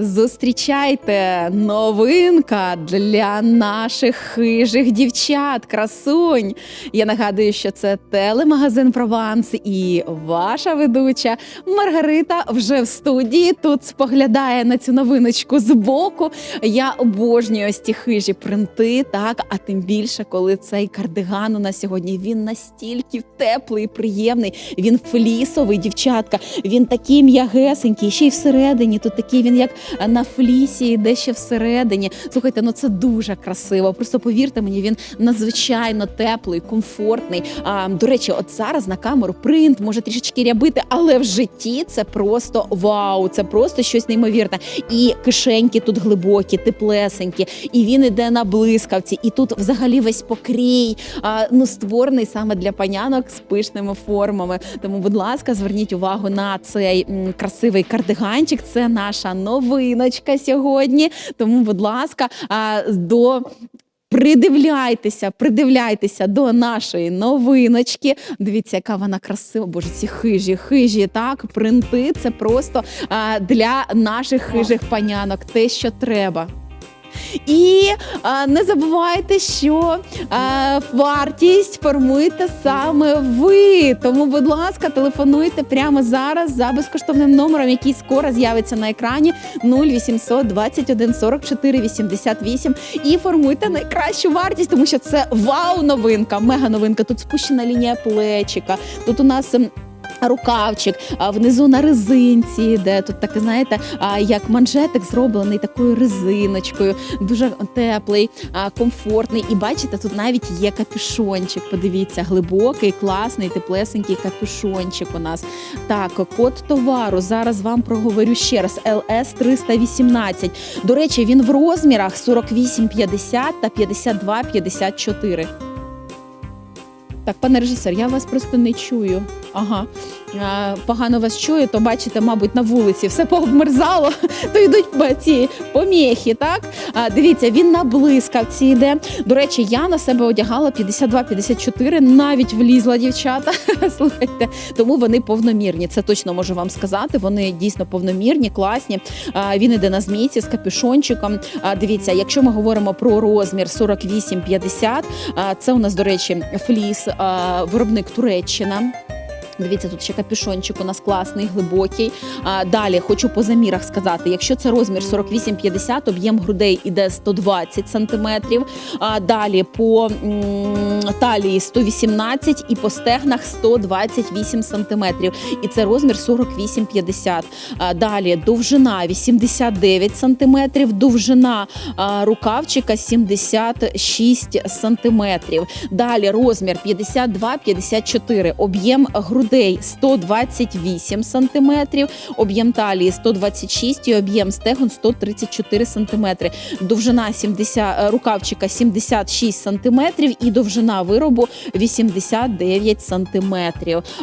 Зустрічайте новинка для наших хижих дівчат, красунь. Я нагадую, що це телемагазин Прованс і ваша ведуча Маргарита вже в студії. Тут споглядає на цю новиночку збоку. Я обожнюю ось ті хижі принти, так а тим більше, коли цей кардиган у нас сьогодні він настільки теплий, приємний. Він флісовий, дівчатка. Він такий м'ягесенький, ще й всередині. Тут такий він як на флісі, йде ще всередині. Слухайте, ну це дуже красиво. Просто повірте мені, він надзвичайно теплий, комфортний. А, до речі, от зараз на камеру принт може трішечки рябити, але в житті це просто вау, це просто щось неймовірне. І кишеньки тут глибокі, теплесенькі, і він іде на блискавці. І тут взагалі весь покрій а, ну створений саме для панянок з пишними формами. Тому, будь ласка, зверніть увагу на цей красивий кардиганчик. Це наша новиночка сьогодні. Тому, будь ласка, до. Придивляйтеся, придивляйтеся до нашої новиночки. Дивіться, яка вона красива. Боже, ці хижі, хижі, так, принти. Це просто а, для наших хижих панянок. Те, що треба. І а, не забувайте, що а, вартість формуєте саме ви. Тому, будь ласка, телефонуйте прямо зараз за безкоштовним номером, який скоро з'явиться на екрані 0800 21 44 88 і формуйте найкращу вартість, тому що це вау-новинка, мега-новинка. Тут спущена лінія плечика. Тут у нас. Рукавчик внизу на резинці, де тут таке, знаєте, як манжетик зроблений такою резиночкою, дуже теплий, комфортний. І бачите, тут навіть є капюшончик. Подивіться, глибокий, класний, теплесенький капюшончик у нас. Так, код товару. Зараз вам проговорю ще раз. LS 318. До речі, він в розмірах 48,50 та 52,54. Так, пане режисер, я вас просто не чую. Ага, Е, погано вас чую, то бачите, мабуть, на вулиці все пообмерзало, то йдуть ці поміхи, так? А, дивіться, він на блискавці йде. До речі, я на себе одягала 52-54, навіть влізла дівчата. Слухайте, тому вони повномірні. Це точно можу вам сказати. Вони дійсно повномірні, класні. А, він іде на змійці з капюшончиком. А, дивіться, якщо ми говоримо про розмір 48-50, а, це у нас, до речі, фліс, а, виробник Туреччина. Дивіться, тут ще капюшончик у нас класний, глибокий. А, далі хочу по замірах сказати: якщо це розмір 48-50, об'єм грудей іде 120 см. А, далі по талії 118 і по стегнах 128 см. І це розмір 48-50. Далі довжина 89 см, довжина а, рукавчика 76 см. Далі розмір 52-54, об'єм грудей 128 см, об'єм талії 126 і об'єм стегон 134 см. Довжина 70, е, рукавчика 76 см і довжина виробу 89 см.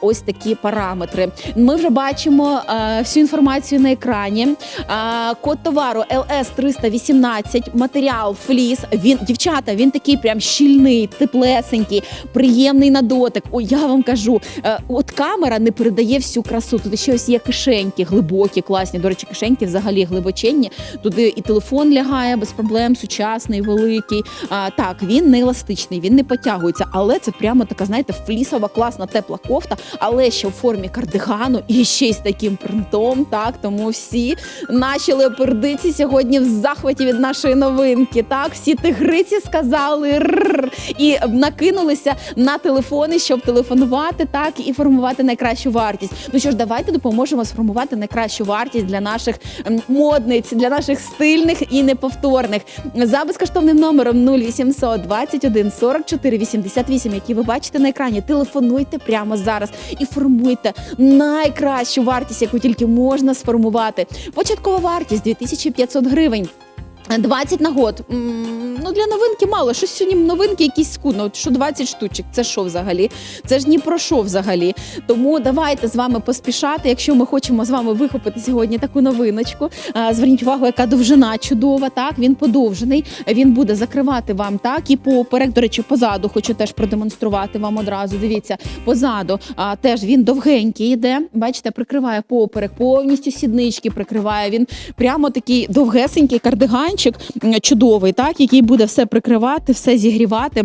Ось такі параметри. Ми вже бачимо е, всю інформацію на екрані. Е, код товару LS 318, матеріал фліс. Він дівчата, він такий прям щільний, теплесенький, приємний на дотик. Ой, я вам кажу, от камера не передає всю красу. Тут ще ось є кишеньки, глибокі, класні. До речі, кишеньки взагалі глибоченні. Туди і телефон лягає без проблем, сучасний, великий. А, так, він не еластичний, він не потягується, але це прямо така, знаєте, флісова, класна, тепла кофта, але ще в формі кардигану і ще й з таким принтом. Так, тому всі наші леопердиці сьогодні в захваті від нашої новинки. Так, всі тигриці сказали і накинулися на телефони, щоб телефонувати, так і формувати найкращу вартість. Ну що ж, давайте допоможемо сформувати найкращу вартість для наших модниць, для наших стильних і неповторних. За безкоштовним номером 0800 21 44 88, який ви бачите на екрані. Телефонуйте прямо зараз і формуйте найкращу вартість, яку тільки можна сформувати. Початкова вартість 2500 гривень. 20 нагод. М, Ну для новинки мало. Щось сьогодні новинки якісь скудно. От Що 20 штучок? Це що взагалі? Це ж ні про що взагалі. Тому давайте з вами поспішати. Якщо ми хочемо з вами вихопити сьогодні таку новиночку. Зверніть увагу, яка довжина чудова. Так він подовжений. Він буде закривати вам так і поперек. До речі, позаду хочу теж продемонструвати вам одразу. Дивіться, позаду а, теж він довгенький йде. Бачите, прикриває поперек, повністю сіднички прикриває. Він прямо такий довгесенький кардиганчик, м, чудовий, так який буде все прикривати, все зігрівати.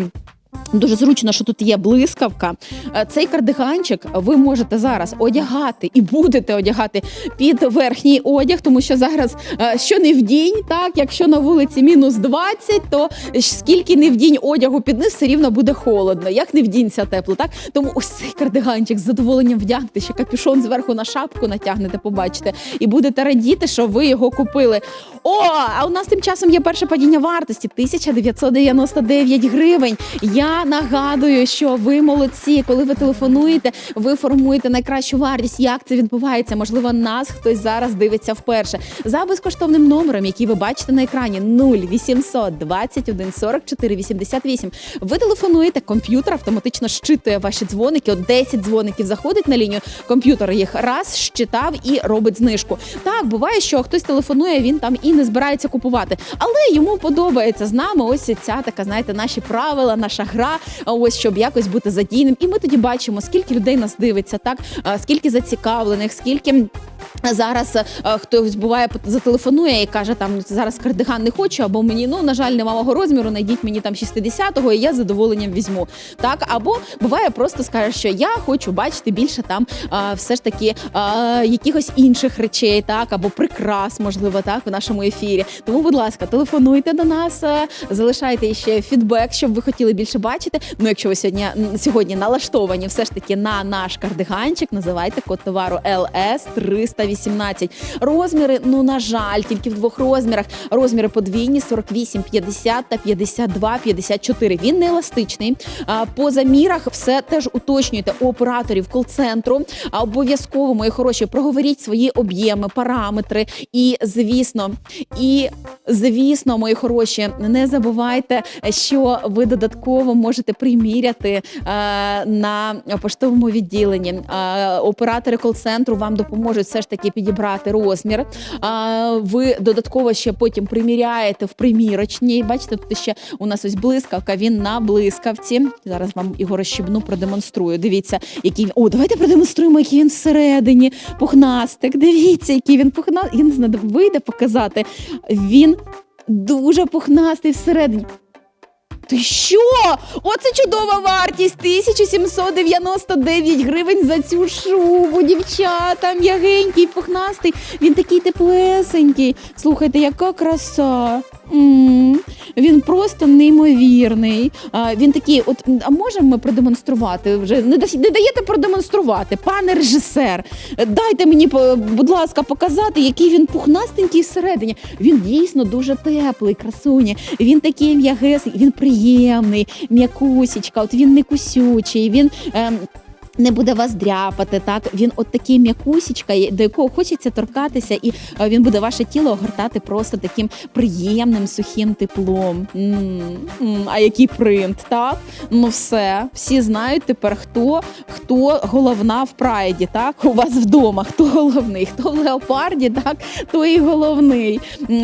Дуже зручно, що тут є блискавка. Е, Цей кардиганчик ви можете зараз одягати і будете одягати під верхній одяг, тому що зараз е, що не в дінь, так якщо на вулиці мінус 20, то скільки не в дінь одягу під низ, все рівно буде холодно. Як не вдінься тепло, так тому ось цей кардиганчик з задоволенням вдягнете, ще капюшон зверху на шапку натягнете, побачите, і будете радіти, що ви його купили. О, а у нас тим часом є перше падіння вартості 1999 гривень. Я нагадую, що ви молодці, коли ви телефонуєте, ви формуєте найкращу вартість. Як це відбувається? Можливо, нас хтось зараз дивиться вперше за безкоштовним номером, який ви бачите на екрані 0800 21 44 88. Ви телефонуєте, комп'ютер автоматично щитує ваші дзвоники. От 10 дзвоників заходить на лінію. Комп'ютер їх раз щитав і робить знижку. Так буває, що хтось телефонує, він там і не збирається купувати, але йому подобається з нами. Ось ця така, знаєте, наші правила, наша гра. Ось щоб якось бути задійним. І ми тоді бачимо, скільки людей нас дивиться, так скільки зацікавлених, скільки. Зараз хтось буває зателефонує і каже, там зараз кардиган не хочу, або мені ну на жаль, нема мого розміру, знайдіть мені там 60-го, і я з задоволенням візьму. Так, або буває, просто скаже, що я хочу бачити більше там а, все ж таки а, якихось інших речей, так або прикрас, можливо, так в нашому ефірі. Тому, будь ласка, телефонуйте до нас, залишайте ще фідбек, щоб ви хотіли більше бачити. Ну, якщо ви сьогодні сьогодні налаштовані, все ж таки на наш кардиганчик, називайте код товару LS 318. Розміри, ну на жаль, тільки в двох розмірах. Розміри подвійні 48, 50 та 52, 54. Він не еластичний. По замірах все теж уточнюйте у операторів кол-центру. А обов'язково, мої хороші, проговоріть свої об'єми, параметри. І звісно, і звісно, мої хороші, не забувайте, що ви додатково можете приміряти е, на поштовому відділенні. Е, оператори кол-центру вам допоможуть все ж таки підібрати розмір. Е, ви додатково ще потім приміряєте в примірочній. Бачите, тут ще у нас ось блискавка. Він на блискавці. Зараз вам його розщібну, продемонструю. Дивіться, який він. О, давайте продемонструємо, який він всередині. Пухнастик. Дивіться, який він пухнастик. Я не знаю, вийде показати. Він дуже пухнастий всередині. Ти що? Оце чудова вартість! 1799 гривень за цю шубу, дівчата, м'ягенький, пухнастий. Він такий теплесенький. Слухайте, яка краса. м Він просто неймовірний. А, він такий, от а можемо ми продемонструвати? Вже не, да- не даєте продемонструвати, пане режисер. Дайте мені, будь ласка, показати, який він пухнастенький всередині. Він дійсно дуже теплий, красуні. Він такий м'ягесий, він приємний, м'якусічка. От він не кусючий. Він. Ем, не буде вас дряпати, так він от такий м'якусічка, до якого хочеться торкатися, і е, він буде ваше тіло огортати просто таким приємним сухим теплом. м м А який принт, так? Ну все, всі знають тепер, хто хто головна в прайді, так у вас вдома. Хто головний, хто в леопарді, так той головний.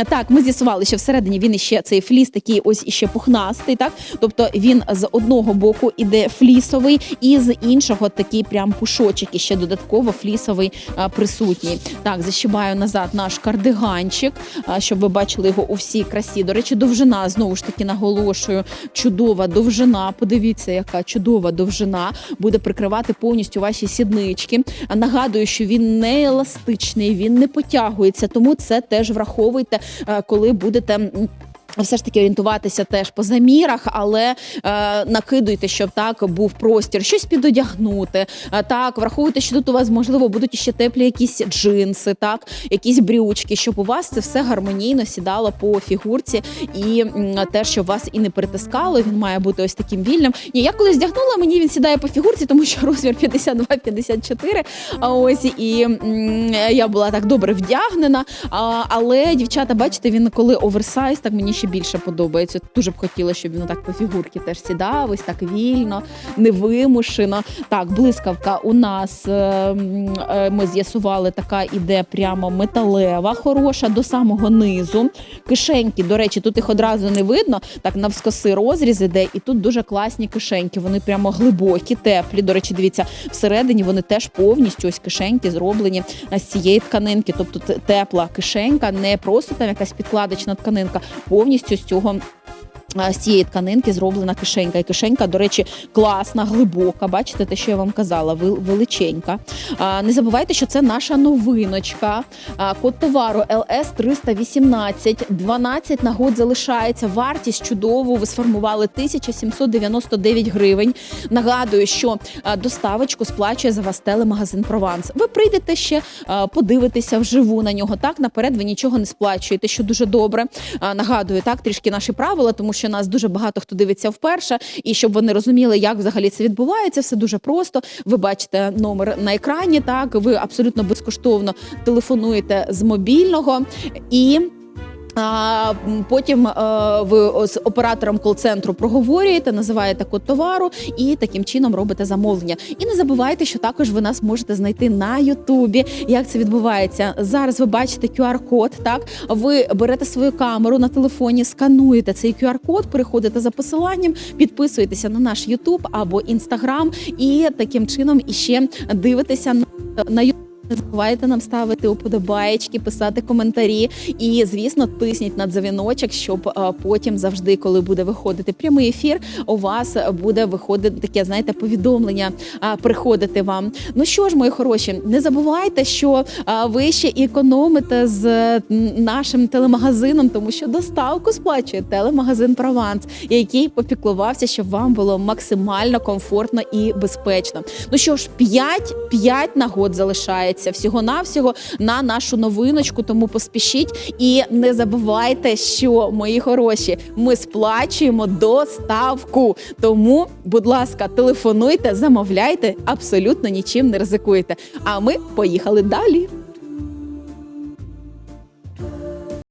Так, ми з'ясували, що всередині він іще цей фліс такий ось іще пухнастий, так тобто він з одного боку іде флісовий, і з іншого такий прям пушочок, і ще додатково флісовий присутній. Так, защибаю назад наш кардиганчик, щоб ви бачили його у всій красі. До речі, довжина знову ж таки наголошую. Чудова довжина. Подивіться, яка чудова довжина буде прикривати повністю ваші сіднички. Нагадую, що він не еластичний, він не потягується, тому це теж враховуйте, коли будете. Все ж таки орієнтуватися теж по замірах, але е, накидуйте, щоб так був простір, щось підодягнути. Е, так, враховуйте, що тут у вас можливо будуть ще теплі якісь джинси, так, якісь брючки, щоб у вас це все гармонійно сідало по фігурці і м, те, щоб вас і не перетискало. Він має бути ось таким вільним. Ні, я коли здягнула, мені він сідає по фігурці, тому що розмір 52-54. А ось і м, я була так добре вдягнена. А, але дівчата, бачите, він коли оверсайз, так мені ще більше подобається. Дуже б хотіла, щоб він так по фігурці теж сідав, ось так вільно, невимушено. Так, блискавка у нас е, е, ми з'ясували, така іде прямо металева, хороша до самого низу. Кишеньки, до речі, тут їх одразу не видно. Так навскоси розріз іде, і тут дуже класні кишеньки. Вони прямо глибокі, теплі. До речі, дивіться, всередині вони теж повністю ось кишеньки зроблені з цієї тканинки. Тобто тепла кишенька, не просто там якась підкладочна тканинка, повністю з цього. А, З цієї тканинки зроблена кишенька. І кишенька, до речі, класна, глибока. Бачите, те, що я вам казала, вел- величенька. Не забувайте, що це наша новиночка. Код товару LS 318, 12 нагод залишається. Вартість чудову. Ви сформували 1799 гривень. Нагадую, що доставочку сплачує за вас телемагазин Прованс. Ви прийдете ще, а, подивитеся вживу на нього. Так наперед ви нічого не сплачуєте, що дуже добре. Нагадую, так трішки наші правила, тому що нас дуже багато хто дивиться вперше, і щоб вони розуміли, як взагалі це відбувається, все дуже просто. Ви бачите номер на екрані. Так, ви абсолютно безкоштовно телефонуєте з мобільного і. А потім е, ви з оператором кол-центру проговорюєте, називаєте код товару і таким чином робите замовлення. І не забувайте, що також ви нас можете знайти на Ютубі. Як це відбувається? Зараз ви бачите QR-код. Так, ви берете свою камеру на телефоні, скануєте цей QR-код, переходите за посиланням, підписуєтеся на наш Ютуб або Інстаграм, і таким чином іще дивитеся на Ютуб. Не забувайте нам ставити уподобаєчки, писати коментарі. І, звісно, тисніть на дзвіночок, щоб е, потім завжди, коли буде виходити прямий ефір, у вас буде виходити таке, знаєте, повідомлення приходити вам. Ну що ж, мої хороші, не забувайте, що ви ще економите з нашим телемагазином, тому що доставку сплачує телемагазин Прованс, який попіклувався, щоб вам було максимально комфортно і безпечно. Ну що ж, 5, 5 нагод залишається всього-навсього на нашу новиночку, тому поспішіть і не забувайте, що мої хороші, ми сплачуємо доставку. Тому, будь ласка, телефонуйте, замовляйте, абсолютно нічим не ризикуйте. А ми поїхали далі.